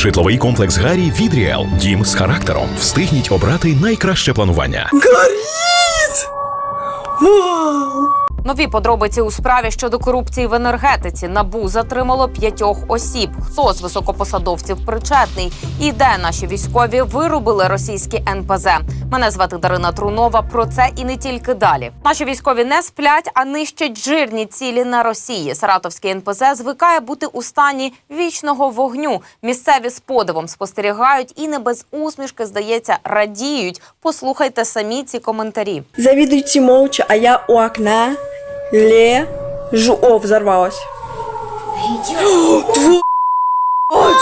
Житловий комплекс Гарі від Ріел. Дім з характером. Встигніть обрати найкраще планування. Горіть! Вау! Нові подробиці у справі щодо корупції в енергетиці набу затримало п'ятьох осіб. Хто з високопосадовців причетний і де наші військові виробили російські НПЗ? Мене звати Дарина Трунова. Про це і не тільки далі. Наші військові не сплять, а нищать жирні цілі на Росії. Саратовський НПЗ звикає бути у стані вічного вогню. Місцеві з подивом спостерігають і не без усмішки, здається, радіють. Послухайте самі ці коментарі. Завидуйте молча, а я у окна лежу. О, взорвалась. Твою!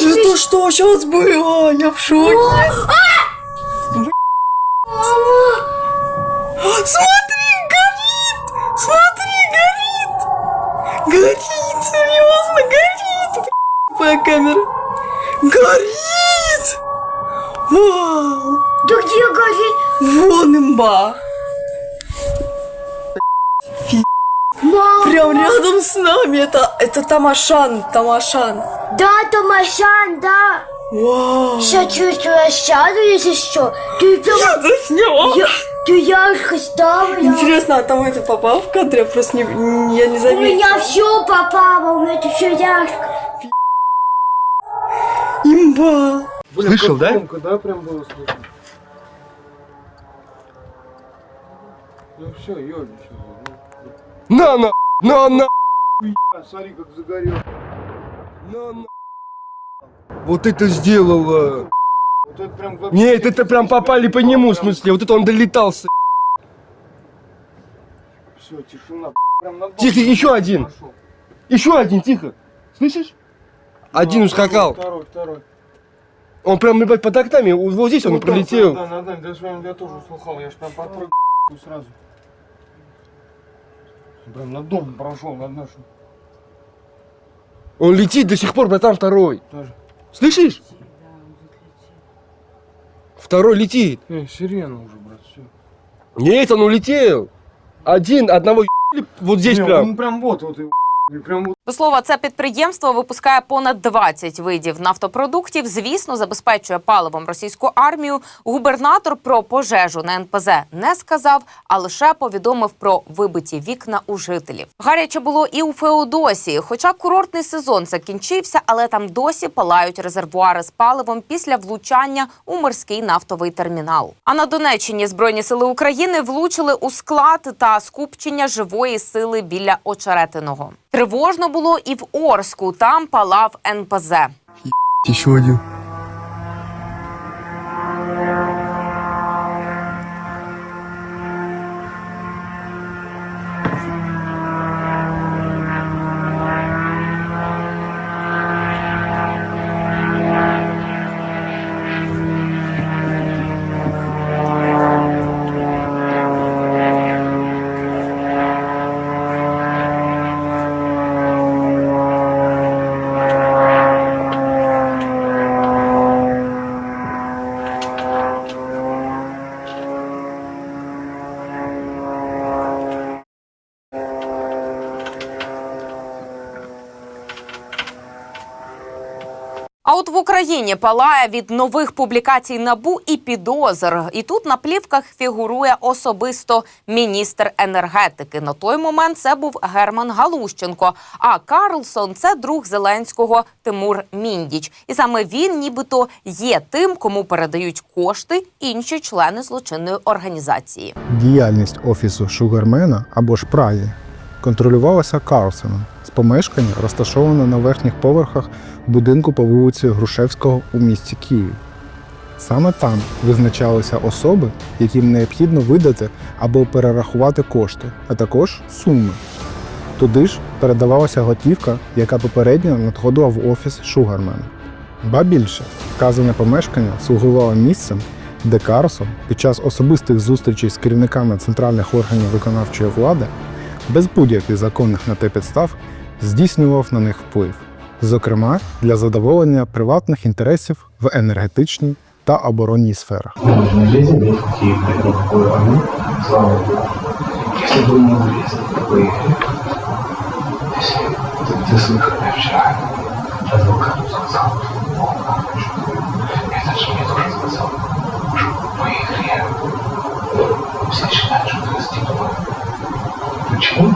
Это что сейчас было? Я в шоке. С нами. Это, это Тамашан, Тамашан. Да, Томашан, да. Вау! Сейчас чувствую, сяду, если что. Ты прям... Я засняла. Я, ты ярко ставила. Интересно, а там это попал в кадр? Я просто не, я не У заметила. меня все попало, у меня это все ярко. Имба! Блин, Слышал, да? Громко, да, прям было слышно. Ну все, ёбничай. На, на, на, на, Ну, смотри, как загорел. на, на. Вот это сделала. Вот это прям вообще... Нет, это прям попали по нему, в смысле. Вот это он долетался. Все, тишина. Прям на Тихо, еще один. пошел. Еще один, тихо. Слышишь? Один Ну, ускакал. Второй, второй. Он прям, ебать, под окнами. Вот здесь он Ну, пролетел. Да, да, да, да, с вами я тоже услыхал. Я ж прям подпрыгнул сразу. Прям над домом прошел, над нашим Он летит до сих пор, братан, второй. тоже. Слышишь? Второй летит. Эй, сирена уже, брат, все. Нет, он улетел. Один, одного ебали вот здесь прям. Он прям вот, вот, и. До слова, це підприємство випускає понад 20 видів нафтопродуктів. Звісно, забезпечує паливом російську армію. Губернатор про пожежу на НПЗ не сказав, а лише повідомив про вибиті вікна у жителів. Гаряче було і у Феодосії. Хоча курортний сезон закінчився, але там досі палають резервуари з паливом після влучання у морський нафтовий термінал. А на Донеччині збройні сили України влучили у склад та скупчення живої сили біля очеретиного. Тривожно було і в Орску. Там палав НПЗ. Ще один. А от в Україні палає від нових публікацій набу і підозр. І тут на плівках фігурує особисто міністр енергетики. На той момент це був Герман Галущенко. А Карлсон це друг Зеленського Тимур Міндіч. І саме він, нібито, є тим, кому передають кошти інші члени злочинної організації. Діяльність офісу Шугармена або ж Праї контролювалася Карлсоном з помешкання, розташованого на верхніх поверхах будинку по вулиці Грушевського у місті Києві. Саме там визначалися особи, яким необхідно видати або перерахувати кошти, а також суми. Туди ж передавалася готівка, яка попередньо надходила в офіс Шугармена. Ба більше, вказане помешкання слугувало місцем, де Карлсон під час особистих зустрічей з керівниками центральних органів виконавчої влади без будь-яких законних на те підстав здійснював на них вплив, зокрема для задоволення приватних інтересів в енергетичній та оборонній сферах. Нужно лезем, я какие какую армию, слава богу. Если бы мы влезли, поехали. Если Ты слышал, я вчера адвокату сказал, он это же мне тоже сказал, что по игре все считают, что ты стимул. Почему?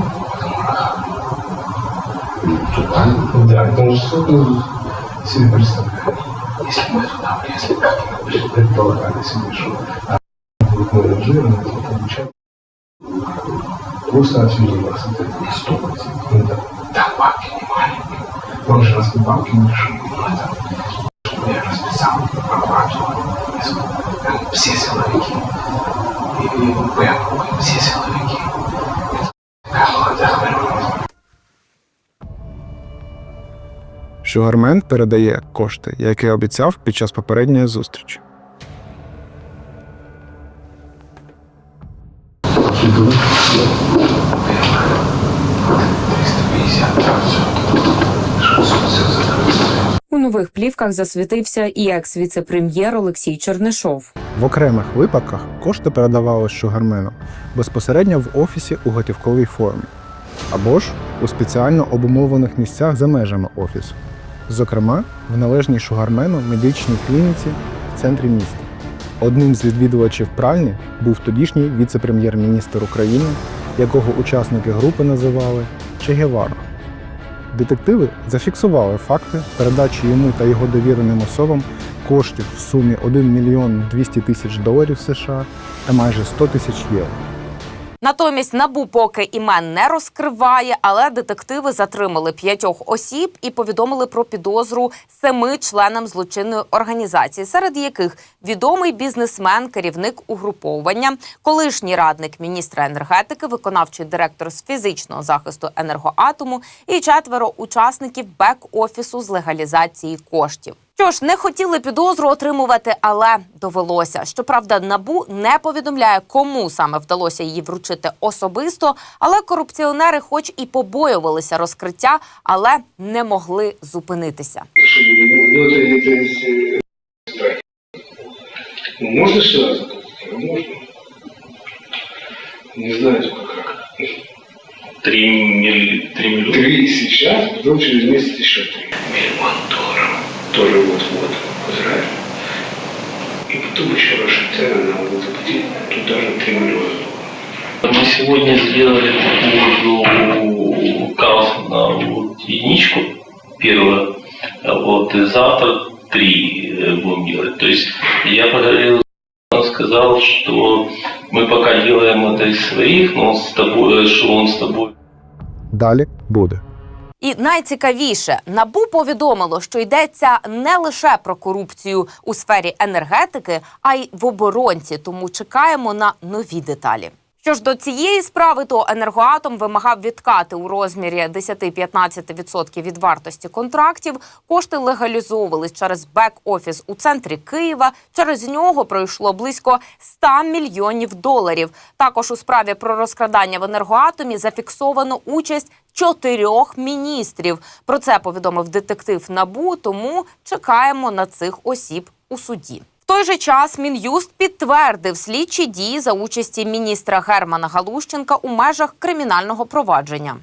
Потому что Да, потому что ну, себе представляю, если мы туда влезли, как мы предполагали себе, что будет менеджером, то получать просто отсюда вас это не сто Ну да, да, бабки не маленькие. Он же раз бабки не решил, ну это я расписал прокуратуру, все силовики. И, и Шугармен передає кошти, які обіцяв під час попередньої зустрічі. Иду. 350, там все. 600 все закрыто. У нових плівках засвітився і екс-віце-прем'єр Олексій Чернишов. В окремих випадках кошти передавалися шугармену безпосередньо в офісі у готівковій формі, або ж у спеціально обумовлених місцях за межами офісу, зокрема в належній шугармену медичній клініці в центрі міста. Одним з відвідувачів пральні був тодішній віце-прем'єр-міністр України, якого учасники групи називали Че Гевара. Детективи зафіксували факти передачі йому та його довіреним особам коштів в сумі 1 мільйон 200 тисяч доларів США та майже 100 тисяч євро. Натомість набу поки імен не розкриває, але детективи затримали п'ятьох осіб і повідомили про підозру семи членам злочинної організації, серед яких відомий бізнесмен, керівник угруповання, колишній радник міністра енергетики, виконавчий директор з фізичного захисту енергоатому і четверо учасників бек-офісу з легалізації коштів. Що ж, не хотіли підозру отримувати, але довелося. Щоправда, набу не повідомляє, кому саме вдалося її вручити особисто. Але корупціонери, хоч і побоювалися розкриття, але не могли зупинитися. Ну, это, это, это, страхи. Ну, можно сразу? Ну, можно. Не знаю только как. Три, милли- три миллиона. Три сейчас, потом через месяц еще три. Миллион Тоже вот-вот в Израиле. И потом еще Рошентера надо будет заплатить туда же три миллиона долларов. Мы сегодня сделали такую Карлсона вот, единичку первую, а вот и завтра три э, будем делать. То есть я поговорил, он сказал, что мы пока делаем это из своих, но он с тобой, что он с тобой Далі буде. І найцікавіше, набу повідомило, що йдеться не лише про корупцію у сфері енергетики, а й в оборонці. Тому чекаємо на нові деталі. Що ж до цієї справи, то енергоатом вимагав відкати у розмірі 10-15% від вартості контрактів. Кошти легалізовувались через бек-офіс у центрі Києва. Через нього пройшло близько 100 мільйонів доларів. Також у справі про розкрадання в енергоатомі зафіксовано участь чотирьох міністрів. Про це повідомив детектив Набу. Тому чекаємо на цих осіб у суді. В той же час Мін'юст підтвердив слідчі дії за участі міністра Германа Галущенка у межах кримінального провадження.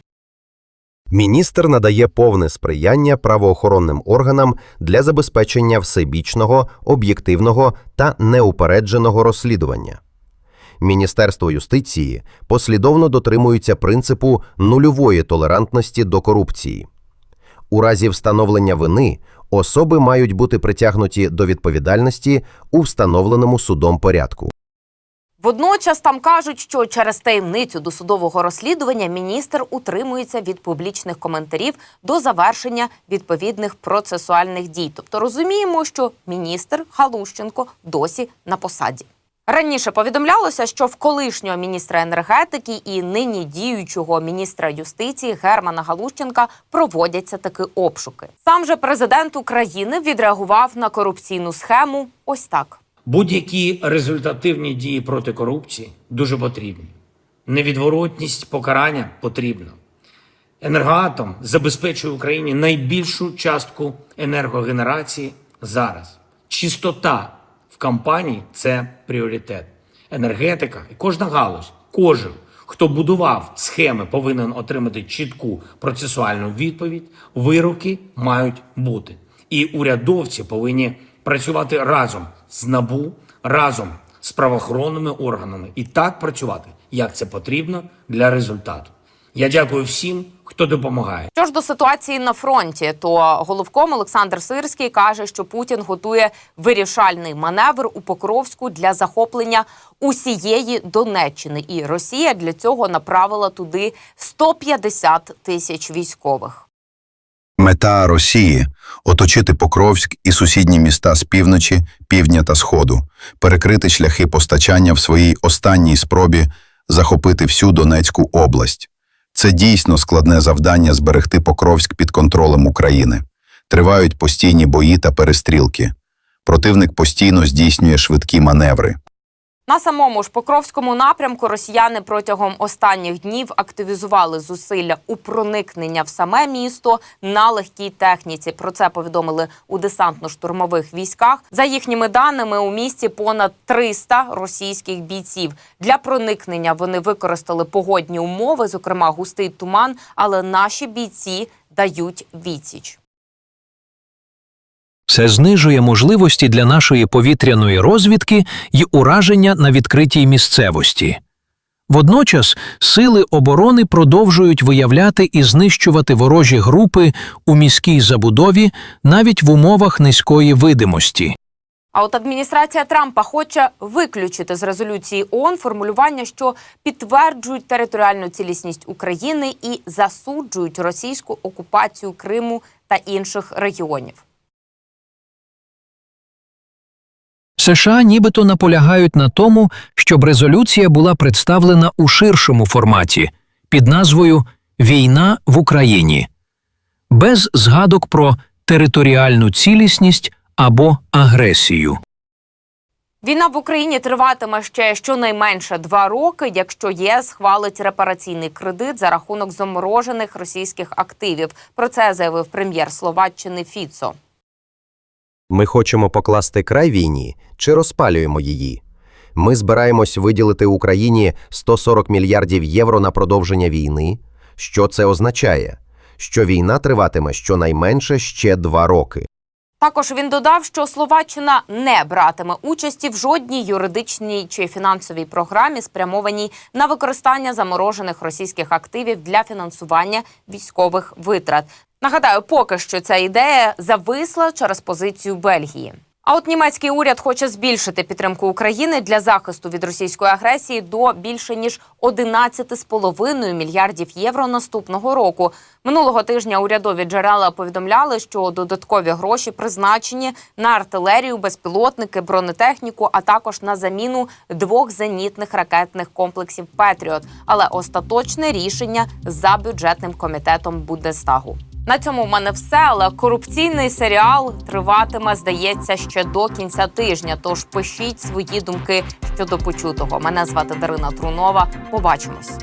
Міністр надає повне сприяння правоохоронним органам для забезпечення всебічного, об'єктивного та неупередженого розслідування. Міністерство юстиції послідовно дотримується принципу нульової толерантності до корупції. У разі встановлення вини особи мають бути притягнуті до відповідальності у встановленому судом порядку. Водночас там кажуть, що через таємницю досудового розслідування міністр утримується від публічних коментарів до завершення відповідних процесуальних дій. Тобто розуміємо, що міністр Галущенко досі на посаді. Раніше повідомлялося, що в колишнього міністра енергетики і нині діючого міністра юстиції Германа Галущенка проводяться таки обшуки. Сам же президент України відреагував на корупційну схему ось так. Будь-які результативні дії проти корупції дуже потрібні. Невідворотність покарання потрібна. Енергоатом забезпечує Україні найбільшу частку енергогенерації зараз. Чистота в компанії це пріоритет. Енергетика і кожна галузь, кожен, Хто будував схеми, повинен отримати чітку процесуальну відповідь. Вироки мають бути. І урядовці повинні працювати разом з НАБУ, разом з правоохоронними органами і так працювати, як це потрібно для результату. Я дякую всім, хто допомагає. Що ж до ситуації на фронті, то головком Олександр Сирський каже, що Путін готує вирішальний маневр у Покровську для захоплення усієї Донеччини, і Росія для цього направила туди 150 тисяч військових. Мета Росії оточити Покровськ і сусідні міста з півночі, півдня та сходу, перекрити шляхи постачання в своїй останній спробі захопити всю Донецьку область. Це дійсно складне завдання зберегти Покровськ під контролем України. Тривають постійні бої та перестрілки. Противник постійно здійснює швидкі маневри. На самому ж Покровському напрямку росіяни протягом останніх днів активізували зусилля у проникнення в саме місто на легкій техніці. Про це повідомили у десантно-штурмових військах. За їхніми даними, у місті понад 300 російських бійців. Для проникнення вони використали погодні умови, зокрема густий туман. Але наші бійці дають відсіч. Це знижує можливості для нашої повітряної розвідки й ураження на відкритій місцевості. Водночас сили оборони продовжують виявляти і знищувати ворожі групи у міській забудові навіть в умовах низької видимості. А от адміністрація Трампа хоче виключити з резолюції ООН формулювання, що підтверджують територіальну цілісність України і засуджують російську окупацію Криму та інших регіонів. США нібито наполягають на тому, щоб резолюція була представлена у ширшому форматі під назвою Війна в Україні без згадок про територіальну цілісність або агресію. Війна в Україні триватиме ще щонайменше два роки, якщо ЄС схвалить репараційний кредит за рахунок заморожених російських активів. Про це заявив прем'єр Словаччини Фіцо. Ми хочемо покласти край війні чи розпалюємо її? Ми збираємось виділити Україні 140 мільярдів євро на продовження війни. Що це означає? Що війна триватиме щонайменше ще два роки. Також він додав, що Словаччина не братиме участі в жодній юридичній чи фінансовій програмі, спрямованій на використання заморожених російських активів для фінансування військових витрат. Нагадаю, поки що ця ідея зависла через позицію Бельгії. А от німецький уряд хоче збільшити підтримку України для захисту від російської агресії до більше ніж 11,5 мільярдів євро наступного року. Минулого тижня урядові джерела повідомляли, що додаткові гроші призначені на артилерію, безпілотники, бронетехніку, а також на заміну двох зенітних ракетних комплексів Петріот. Але остаточне рішення за бюджетним комітетом Бундестагу. На цьому в мене все, але корупційний серіал триватиме, здається, ще до кінця тижня. Тож пишіть свої думки щодо почутого. Мене звати Дарина Трунова. Побачимось.